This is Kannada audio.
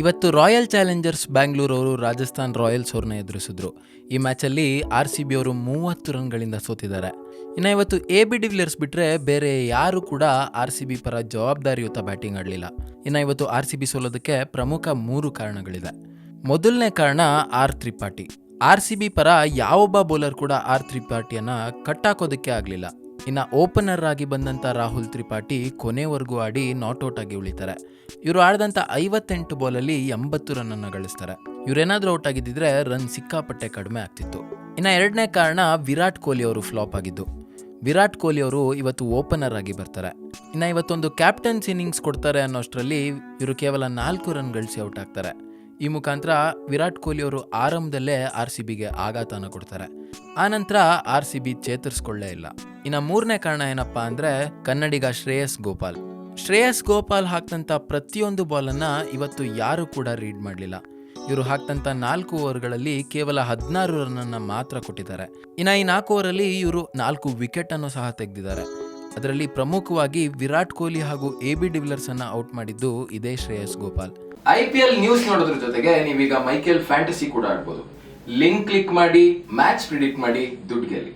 ಇವತ್ತು ರಾಯಲ್ ಚಾಲೆಂಜರ್ಸ್ ಬ್ಯಾಂಗ್ಳೂರ್ ಅವರು ರಾಜಸ್ಥಾನ್ ರಾಯಲ್ಸ್ ಅವ್ರನ್ನ ಎದುರಿಸಿದ್ರು. ಈ ಮ್ಯಾಚಲ್ಲಿ ಆರ್ ಸಿ ಬಿ ಅವರು ಮೂವತ್ತು ರನ್ಗಳಿಂದ ಸೋತಿದ್ದಾರೆ. ಇನ್ನು ಇವತ್ತು ಎ ಬಿ ಡಿವಿಲಿಯರ್ಸ್ ಬಿಟ್ಟರೆ ಬೇರೆ ಯಾರು ಕೂಡ ಆರ್ ಸಿ ಬಿ ಪರ ಜವಾಬ್ದಾರಿಯುತ ಬ್ಯಾಟಿಂಗ್ ಆಡಲಿಲ್ಲ. ಇನ್ನು ಇವತ್ತು ಆರ್ ಸಿ ಬಿ ಸೋಲೋದಕ್ಕೆ ಪ್ರಮುಖ ಮೂರು ಕಾರಣಗಳಿದೆ ಮೊದಲನೇ ಕಾರಣ R Tripathi. R C B ಪರ ಯಾವೊಬ್ಬ ಬೌಲರ್ ಕೂಡ ಆರ್ ತ್ರಿಪಾಠಿಯನ್ನು ಕಟ್ಟಾಕೋದಕ್ಕೆ ಆಗಲಿಲ್ಲ. ಇನ್ನು ಓಪನರ್ ಆಗಿ ಬಂದಂಥ ರಾಹುಲ್ ತ್ರಿಪಾಠಿ ಕೊನೆವರೆಗೂ ಆಡಿ ನಾಟ್ಔಟ್ ಆಗಿ ಉಳಿತಾರೆ. ಇವರು ಆಡಿದಂಥ ಐವತ್ತೆಂಟು ಬಾಲಲ್ಲಿ ಎಂಬತ್ತು ರನ್ನನ್ನು ಗಳಿಸ್ತಾರೆ. ಇವರೇನಾದರೂ ಔಟ್ ಆಗಿದ್ದಿದ್ರೆ ರನ್ ಸಿಕ್ಕಾಪಟ್ಟೆ ಕಡಿಮೆ ಆಗ್ತಿತ್ತು. ಇನ್ನು ಎರಡನೇ ಕಾರಣ ವಿರಾಟ್ ಕೊಹ್ಲಿ ಅವರು ಫ್ಲಾಪ್ ಆಗಿದ್ದು. ವಿರಾಟ್ ಕೊಹ್ಲಿ ಅವರು ಇವತ್ತು ಓಪನರ್ ಆಗಿ ಬರ್ತಾರೆ. ಇನ್ನು ಇವತ್ತೊಂದು ಕ್ಯಾಪ್ಟನ್ಸ್ ಇನ್ನಿಂಗ್ಸ್ ಕೊಡ್ತಾರೆ ಅನ್ನೋಷ್ಟರಲ್ಲಿ ಇವರು ಕೇವಲ ನಾಲ್ಕು ರನ್ ಗಳಿಸಿ ಔಟ್ ಆಗ್ತಾರೆ. ಈ ಮುಖಾಂತರ ವಿರಾಟ್ ಕೊಹ್ಲಿ ಅವರು ಆರಂಭದಲ್ಲೇ ಆರ್ ಸಿ ಬಿಗೆ ಆಘಾತನ ಕೊಡ್ತಾರೆ. ಆನಂತರ ಆರ್ ಸಿ ಬಿ ಚೇತರಿಸ್ಕೊಳ್ಳೇ ಇಲ್ಲ. ಇನ್ನು ಮೂರನೇ ಕಾರಣ ಏನಪ್ಪಾ ಅಂದರೆ ಕನ್ನಡಿಗ ಶ್ರೇಯಸ್ ಗೋಪಾಲ್. ಶ್ರೇಯಸ್ ಗೋಪಾಲ್ ಹಾಕ್ತಂಥ ಪ್ರತಿಯೊಂದು ಬಾಲನ್ನು ಇವತ್ತು ಯಾರು ಕೂಡ ರೀಡ್ ಮಾಡಲಿಲ್ಲ. ಇವರು ಹಾಕ್ತಂಥ ನಾಲ್ಕು ಓವರ್ಗಳಲ್ಲಿ ಕೇವಲ ಹದಿನಾರು ರನ್ನನ್ನು ಮಾತ್ರ ಕೊಟ್ಟಿದ್ದಾರೆ. ಇನ್ನು ಈ ನಾಲ್ಕು ಓವರಲ್ಲಿ ಇವರು ನಾಲ್ಕು ವಿಕೆಟನ್ನು ಸಹ ತೆಗೆದಿದ್ದಾರೆ. ಅದರಲ್ಲಿ ಪ್ರಮುಖವಾಗಿ ವಿರಾಟ್ ಕೊಹ್ಲಿ ಹಾಗೂ ಎ ಬಿ ಡಿವಿಲರ್ಸ್ ಅನ್ನ ಔಟ್ ಮಾಡಿದ್ದು ಇದೇ Shreyas Gopal. I P L news ನೋಡೋದ್ರ ಜೊತೆಗೆ ನೀವೀಗ ಮೈಕೆಲ್ ಫ್ಯಾಂಟಸಿ ಕೂಡ ಆಡ್ಬೋದು. ಲಿಂಕ್ ಕ್ಲಿಕ್ ಮಾಡಿ ಮ್ಯಾಚ್ ಪ್ರಿಡಿಕ್ಟ್ ಮಾಡಿ ದುಡ್ಡು ಗೆಲ್ಲಿ